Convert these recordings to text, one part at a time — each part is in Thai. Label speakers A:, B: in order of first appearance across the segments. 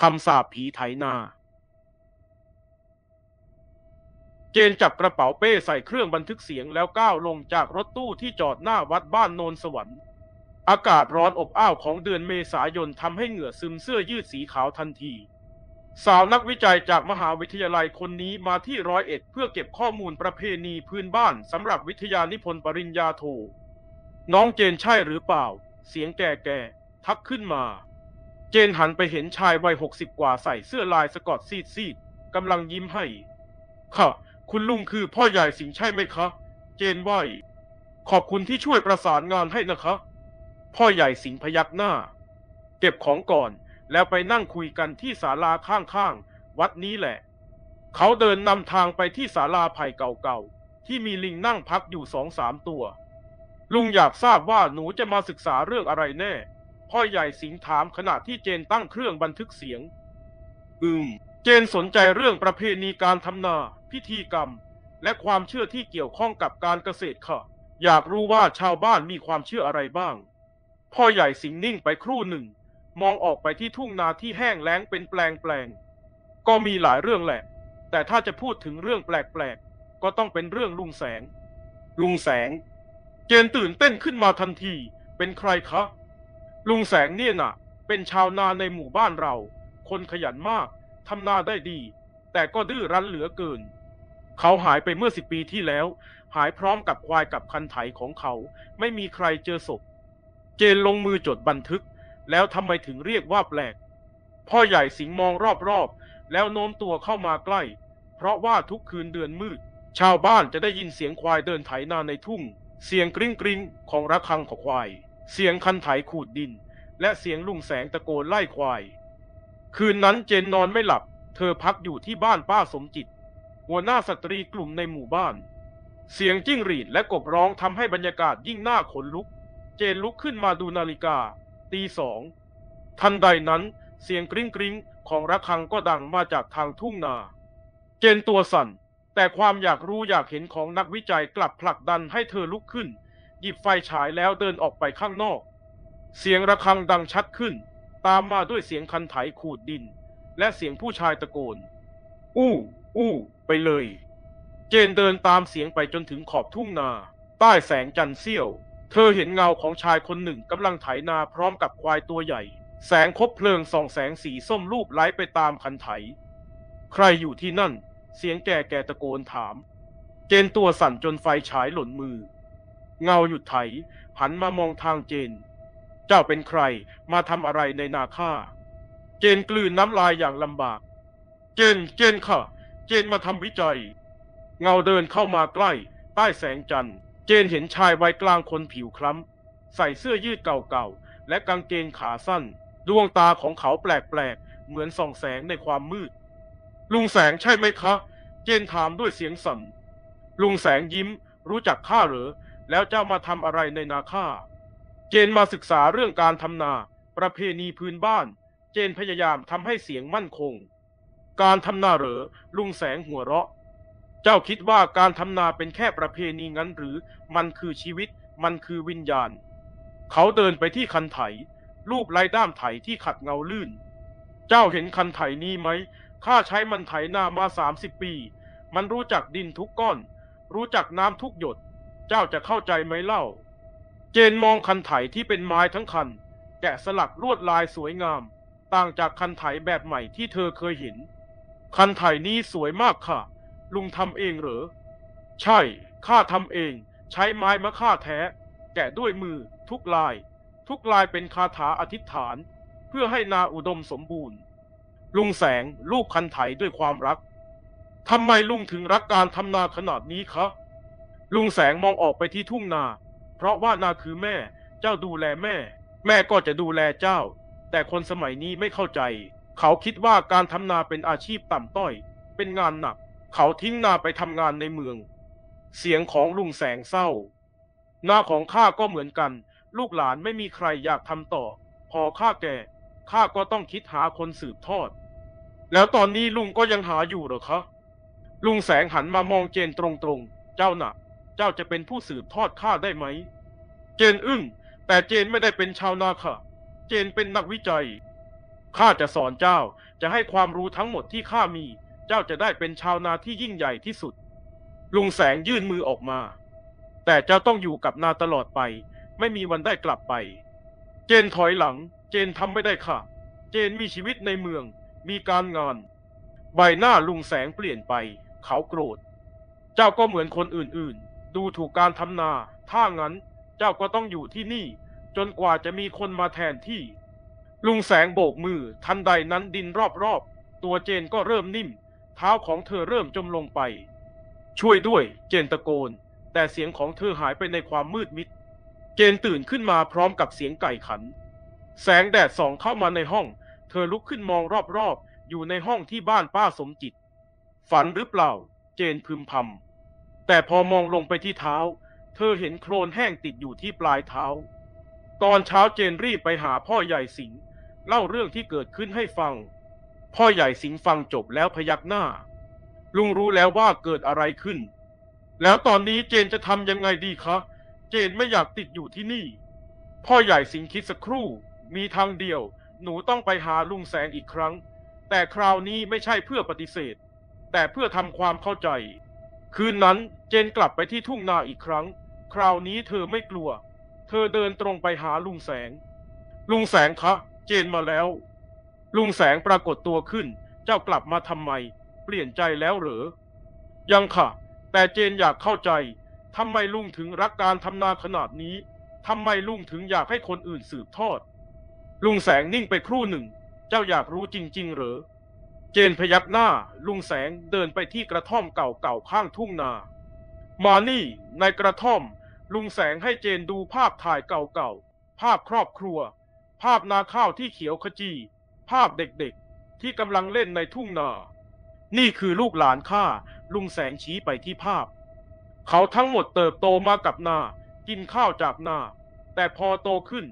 A: คำสาปผีไถนา เจนจับกระเป๋าเป้ใส่เครื่องบันทึกเสียงแล้วก้าวลงจากรถตู้ที่จอดหน้าวัดบ้านโนนสวรรค์อากาศร้อนอบอ้าวของเดือนเมษายนทำให้เหงื่อซึมเสื้อยืดสีขาวทันที สาวนักวิจัยจากมหาวิทยาลัยคนนี้มาที่ร้อยเอ็ดเพื่อเก็บข้อมูลประเพณีพื้นบ้านสำหรับวิทยานิพนธ์ปริญญาโทน้องเจนใช่หรือเปล่า เสียงแก่ๆทักขึ้นมา เจนหันไปเห็นชายวัยหกสิบกว่าใส่เสื้อลายสกอตซีดซีดๆกำลังยิ้มให้ ค่ะ คุณลุงคือพ่อใหญ่สิงใช่ไหมคะ เจนไหวขอบคุณที่ช่วยประสานงานให้นะคะ พ่อใหญ่สิงพยักหน้า เก็บของก่อนแล้วไปนั่งคุยกันที่ศาลาข้างๆ วัดนี้แหละ เขาเดินนำทางไปที่ศาลาไผ่เก่าๆ ที่มีลิงนั่งพักอยู่สองสามตัว ลุงอยากทราบว่าหนูจะมาศึกษาเรื่องอะไรแน่ พ่อใหญ่สิงห์ถามขณะที่เจนตั้งเครื่องบันทึกเสียง อืม เจนสนใจเรื่องประเพณีการทำนา พิธีกรรม และความเชื่อที่เกี่ยวข้องกับการเกษตรค่ะ อยากรู้ว่าชาวบ้านมีความเชื่ออะไรบ้าง พ่อใหญ่สิงห์นิ่งไปครู่หนึ่ง มองออกไปที่ทุ่งนาที่แห้งแล้งเป็นแปลงแปลงๆก็มีหลายเรื่องแหละ แต่ถ้าจะพูดถึงเรื่องแปลกๆ ก็ต้องเป็นเรื่องลุงแสง ลุงแสง เจนตื่นเต้นขึ้นมาทันที เป็นใครคะ ลุงแสงเนี่ยน่ะ เป็นชาวนาในหมู่บ้านเรา คนขยันมากทำนาได้ดี แต่ก็ดื้อรั้นเหลือเกิน เขาหายไปเมื่อสิบปีที่แล้ว หายพร้อมกับควายกับคันไถของเขา ไม่มีใครเจอศพ เจนลงมือจดบันทึก แล้วทำไมถึงเรียกว่าแปลก พ่อใหญ่สิงมองรอบๆ แล้วโน้มตัวเข้ามาใกล้ เพราะว่าทุกคืนเดือนมืด ชาวบ้านจะได้ยินเสียงควายเดินไถนาในทุ่ง เสียงกริ้งกริ้งของระฆังของควาย เสียงคันไถขูดดิน และเสียงลุงแสงตะโกนไล่ควาย คืนนั้นเจนนอนไม่หลับ เธอพักอยู่ที่บ้านป้าสมจิต หัวหน้าสตรีกลุ่มในหมู่บ้าน เสียงจิ้งหรีดและกบร้องทำให้บรรยากาศยิ่งน่าขนลุก เจนลุกขึ้นมาดูนาฬิกา ตีสอง ทันใดนั้นเสียงกริ้งกริ้งของระฆังก็ดังมาจากทางทุ่งนา เจนตัวสั่น แต่ความอยากรู้อยากเห็นของนักวิจัยกลับผลักดันให้เธอลุกขึ้น หยิบไฟฉายแล้วเดินออกไปข้างนอก เสียงระฆังดังชัดขึ้น ตามมาด้วยเสียงคันไถขูดดิน และเสียงผู้ชายตะโกน อู้ อู้ ไปเลย เจนเดินตามเสียงไปจนถึงขอบทุ่งนา ใต้แสงจันทร์เสี้ยว เธอเห็นเงาของชายคนหนึ่งกำลังไถนาพร้อมกับควายตัวใหญ่ แสงคบเพลิงส่องแสงสีส้มรูปไล้ไปตามคันไถ ใครอยู่ที่นั่น เสียงแก่แก่ตะโกนถาม เจนตัวสั่นจนไฟฉายหล่นมือ เงาหยุดไถ หันมามองทางเจน เจ้าเป็นใครมาทำอะไรในนาข้า เจนกลืนน้ำลายอย่างลำบาก เจน เจนค่ะ เจนมาทำวิจัย เงาเดินเข้ามาใกล้ ใต้แสงจันทร์ เจนเห็นชายวัยกลางคนผิวคล้ำ ใส่เสื้อยืดเก่าๆ และกางเกงขาสั้น ดวงตาของเขาแปลกๆ เหมือนส่องแสงในความมืด ลุงแสงใช่ไหมคะ เจนถามด้วยเสียงสั่นลุงแสงยิ้ม รู้จักข้าเหรอ แล้วเจ้ามาทำอะไรในนาข้า เจนมาศึกษาเรื่องการทำนา ประเพณีพื้นบ้าน เจนพยายามทำให้เสียงมั่นคง การทำนาเหรอ ลุงแสงหัวเราะ เจ้าคิดว่าการทำนาเป็นแค่ประเพณีงั้นหรือ มันคือชีวิต มันคือวิญญาณ เขาเดินไปที่คันไถ รูปไร้ด้ามไถที่ขัดเงาลื่น เจ้าเห็นคันไถนี้ไหม ข้าใช้มันไถนามาสามสิบปี มันรู้จักดินทุกก้อน รู้จักน้ำทุกหยด เจ้าจะเข้าใจไหมเล่า เจนมองคันไถที่เป็นไม้ทั้งคัน แกะสลักลวดลายสวยงาม ต่างจากคันไถแบบใหม่ที่เธอเคยเห็น คันไถนี้สวยมากค่ะ ลุงทำเองเหรอ ใช่ ข้าทำเอง ใช้ไม้มะค่าแท้ แกะด้วยมือ ทุกลาย ทุกลายเป็นคาถาอธิษฐาน เพื่อให้นาอุดมสมบูรณ์ ลุงแสงลูกคันไถด้วยความรักทำไมลุงถึงรักการทำนาขนาดนี้คะ ลุงแสงมองออกไปที่ทุ่งนา เพราะว่านาคือแม่ เจ้าดูแลแม่ แม่ก็จะดูแลเจ้า แต่คนสมัยนี้ไม่เข้าใจ เขาคิดว่าการทำนาเป็นอาชีพต่ำต้อย เป็นงานหนัก เขาทิ้งนาไปทำงานในเมือง เสียงของลุงแสงเศร้า นาของข้าก็เหมือนกัน ลูกหลานไม่มีใครอยากทำต่อ พอข้าแก่ข้าก็ต้องคิดหาคนสืบทอด แล้วตอนนี้ลุงก็ยังหาอยู่เหรอคะ ลุงแสงหันมามองเจนตรงๆ เจ้าหน่ะ เจ้าจะเป็นผู้สืบทอดข้าได้ไหม เจนอึ้ง แต่เจนไม่ได้เป็นชาวนาค่ะ เจนเป็นนักวิจัย ข้าจะสอนเจ้า จะให้ความรู้ทั้งหมดที่ข้ามี เจ้าจะได้เป็นชาวนาที่ยิ่งใหญ่ที่สุด ลุงแสงยื่นมือออกมา แต่เจ้าต้องอยู่กับนาตลอดไป ไม่มีวันได้กลับไป เจนถอยหลัง เจนทำไม่ได้ค่ะ เจนมีชีวิตในเมือง มีการงาน ใบหน้าลุงแสงเปลี่ยนไป เขาโกรธ เจ้าก็เหมือนคนอื่นๆ ดูถูกการทำนา ถ้างั้นเจ้าก็ต้องอยู่ที่นี่ จนกว่าจะมีคนมาแทนที่ ลุงแสงโบกมือ ทันใดนั้นดินรอบๆ ตัวเจนก็เริ่มนิ่ม เท้าของเธอเริ่มจมลงไป ช่วยด้วย เจนตะโกน แต่เสียงของเธอหายไปในความมืดมิด เจนตื่นขึ้นมาพร้อมกับเสียงไก่ขัน แสงแดดส่องเข้ามาในห้อง เธอลุกขึ้นมองรอบๆ อยู่ในห้องที่บ้านป้าสมจิต ฝันหรือเปล่า เจนพึมพำ แต่พอมองลงไปที่เท้า เธอเห็นโคลนแห้งติดอยู่ที่ปลายเท้า ตอนเช้าเจนรีบไปหาพ่อใหญ่สิงเล่าเรื่องที่เกิดขึ้นให้ฟัง พ่อใหญ่สิงฟังจบแล้วพยักหน้า ลุงรู้แล้วว่าเกิดอะไรขึ้น แล้วตอนนี้เจนจะทำยังไงดีคะ เจนไม่อยากติดอยู่ที่นี่ พ่อใหญ่สิงคิดสักครู่ มีทางเดียว หนูต้องไปหาลุงแสงอีกครั้ง แต่คราวนี้ไม่ใช่เพื่อปฏิเสธ แต่เพื่อทำความเข้าใจ คืนนั้นเจนกลับไปที่ทุ่งนาอีกครั้ง คราวนี้เธอไม่กลัว เธอเดินตรงไปหาลุงแสง ลุงแสงคะ เจนมาแล้ว ลุงแสงปรากฏตัวขึ้น เจ้ากลับมาทำไม เปลี่ยนใจแล้วเหรอ ยังค่ะ แต่เจนอยากเข้าใจทำไมลุงถึงรักการทำนาขนาดนี้ทำไมลุงถึงอยากให้คนอื่นสืบทอด ลุงแสงนิ่งไปครู่หนึ่ง เจ้าอยากรู้จริง ๆ เหรอ จนพยักหน้า ลุงแสงเดินไปที่กระท่อมเก่าๆข้างทุ่งนา มานี่ในกระท่อม ลุงแสงให้เจนดูภาพถ่ายเก่าๆ ภาพครอบครัว ภาพนาข้าวที่เขียวขจี ภาพเด็กๆ ที่กำลังเล่นในทุ่งนา นี่คือลูกหลานข้า ลุงแสงชี้ไปที่ภาพ เขาทั้งหมดเติบโตมากับนา กินข้าวจากนา แต่พอโตขึ้น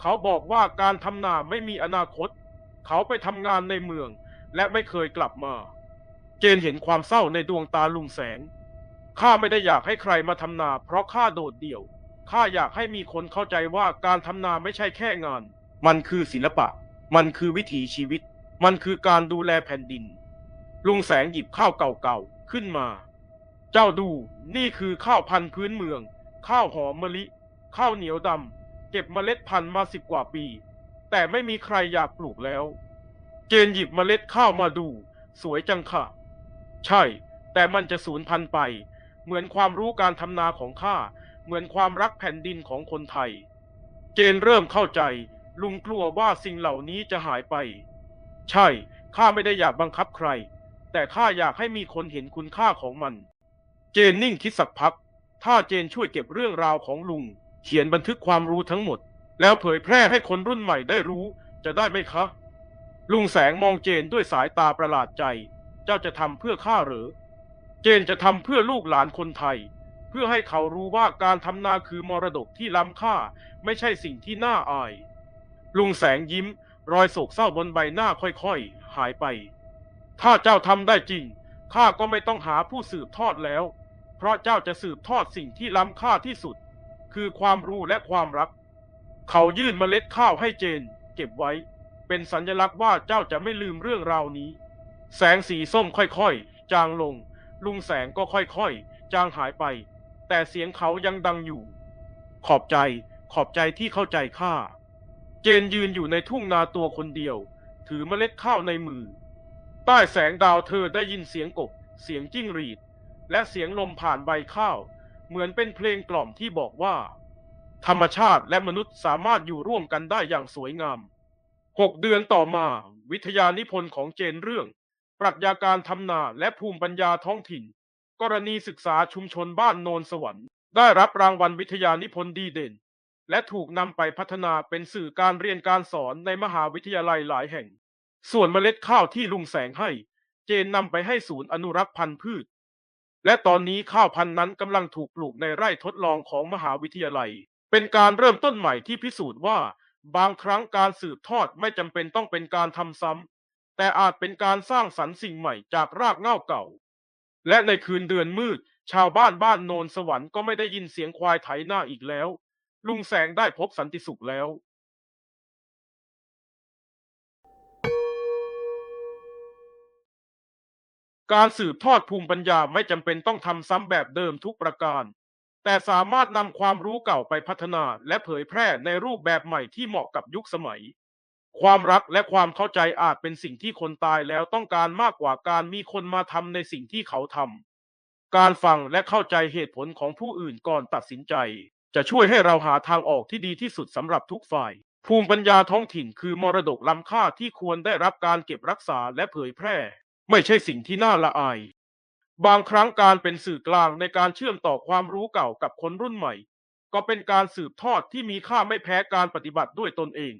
A: เขาบอกว่าการทำนาไม่มีอนาคต เขาไปทำงานในเมือง และไม่เคยกลับมา เจนเห็นความเศร้าในดวงตาลุงแสง ข้าไม่ได้อยากให้ใครมาทำนา เพราะข้าโดดเดี่ยว ข้าอยากให้มีคนเข้าใจว่าการทำนาไม่ใช่แค่งาน มันคือศิลปะ มันคือวิถีชีวิต มันคือการดูแลแผ่นดิน ลุงแสงหยิบข้าวเก่าๆขึ้นมา เจ้าดู นี่คือข้าวพันธุ์พื้นเมือง ข้าวหอมมะลิ ข้าวเหนียวดำเก็บเมล็ดพันธุ์มาสิบกว่าปี แต่ไม่มีใครอยากปลูกแล้ว จนหยิบเมล็ดข้าวมาดู สวยจังค่ะ ใช่ แต่มันจะสูญพันธุ์ไป เหมือนความรู้การทำนาของข้า เหมือนความรักแผ่นดินของคนไทย เจนเริ่มเข้าใจ ลุงกลัวว่าสิ่งเหล่านี้จะหายไป ใช่ ข้าไม่ได้อยากบังคับใคร แต่ข้าอยากให้มีคนเห็นคุณค่าของมัน เจนนิ่งคิดสักพัก ถ้าเจนช่วยเก็บเรื่องราวของลุง เขียนบันทึกความรู้ทั้งหมด แล้วเผยแพร่ให้คนรุ่นใหม่ได้รู้ จะได้ไหมคะ ลุงแสงมองเจนด้วยสายตาประหลาดใจ เจ้าจะทำเพื่อข้าหรือ เจนจะทำเพื่อลูกหลานคนไทย เพื่อให้เขารู้ว่าการทำนาคือมรดกที่ล้ำค่า ไม่ใช่สิ่งที่น่าอาย ลุงแสงยิ้ม รอยโศกเศร้าบนใบหน้าค่อยๆ หายไป ถ้าเจ้าทำได้จริง ข้าก็ไม่ต้องหาผู้สืบทอดแล้ว เพราะเจ้าจะสืบทอดสิ่งที่ล้ำค่าที่สุด คือความรู้และความรัก เขายื่นเมล็ดข้าวให้เจน เก็บไว้ เป็นสัญลักษณ์ว่าเจ้าจะไม่ลืมเรื่องราวนี้ แสงสีส้มค่อยๆ จางลง ลุงแสงก็ค่อยๆ จางหายไป แต่เสียงเขายังดังอยู่ ขอบใจ ขอบใจที่เข้าใจข้า เจนยืนอยู่ในทุ่งนาตัวคนเดียว ถือเมล็ดข้าวในมือ ใต้แสงดาวเธอได้ยินเสียงกบ เสียงจิ้งหรีด และเสียงลมผ่านใบข้าว เหมือนเป็นเพลงกล่อมที่บอกว่า ธรรมชาติและมนุษย์สามารถอยู่ร่วมกันได้อย่างสวยงาม หกเดือนต่อมา วิทยานิพนธ์ของเจนเรื่อง ปรัชญาการทำนาและภูมิปัญญาท้องถิ่น กรณีศึกษาชุมชนบ้านโนนสวรรค์ ได้รับรางวัลวิทยานิพนธ์ดีเด่น และถูกนำไปพัฒนาเป็นสื่อการเรียนการสอนในมหาวิทยาลัยหลายแห่ง ส่วนเมล็ดข้าวที่ลุงแสงให้ เจนนำไปให้ศูนย์อนุรักษ์พันธุ์พืช และตอนนี้ข้าวพันธุ์นั้นกำลังถูกปลูกในไร่ทดลองของมหาวิทยาลัย เป็นการเริ่มต้นใหม่ที่พิสูจน์ว่า บางครั้งการสืบทอดไม่จำเป็นต้องเป็นการทำซ้ำแต่อาจเป็นการสร้างสรรค์สิ่งใหม่จากรากเหง้าเก่า และในคืนเดือนมืด ชาวบ้านบ้านโนนสวรรค์ก็ไม่ได้ยินเสียงควายไถหน้าอีกแล้ว ลุงแสงได้พบสันติสุขแล้ว การสืบทอดภูมิปัญญาไม่จำเป็นต้องทำซ้ำแบบเดิมทุกประการ แต่สามารถนำความรู้เก่าไปพัฒนาและเผยแพร่ในรูปแบบใหม่ที่เหมาะกับยุคสมัย ความรักและความเข้าใจอาจเป็นสิ่งที่คนตายแล้วต้องการมากกว่าการมีคนมาทำในสิ่งที่เขาทำการฟังและเข้าใจเหตุผลของผู้อื่นก่อนตัดสินใจ จะช่วยให้เราหาทางออกที่ดีที่สุดสำหรับทุกฝ่าย ภูมิปัญญาท้องถิ่นคือมรดกล้ำค่าที่ควรได้รับการเก็บรักษาและเผยแพร่ ไม่ใช่สิ่งที่น่าละอาย บางครั้งการเป็นสื่อกลางในการเชื่อมต่อความรู้เก่ากับคนรุ่นใหม่ ก็เป็นการสืบทอดที่มีค่าไม่แพ้การปฏิบัติด้วยตนเอง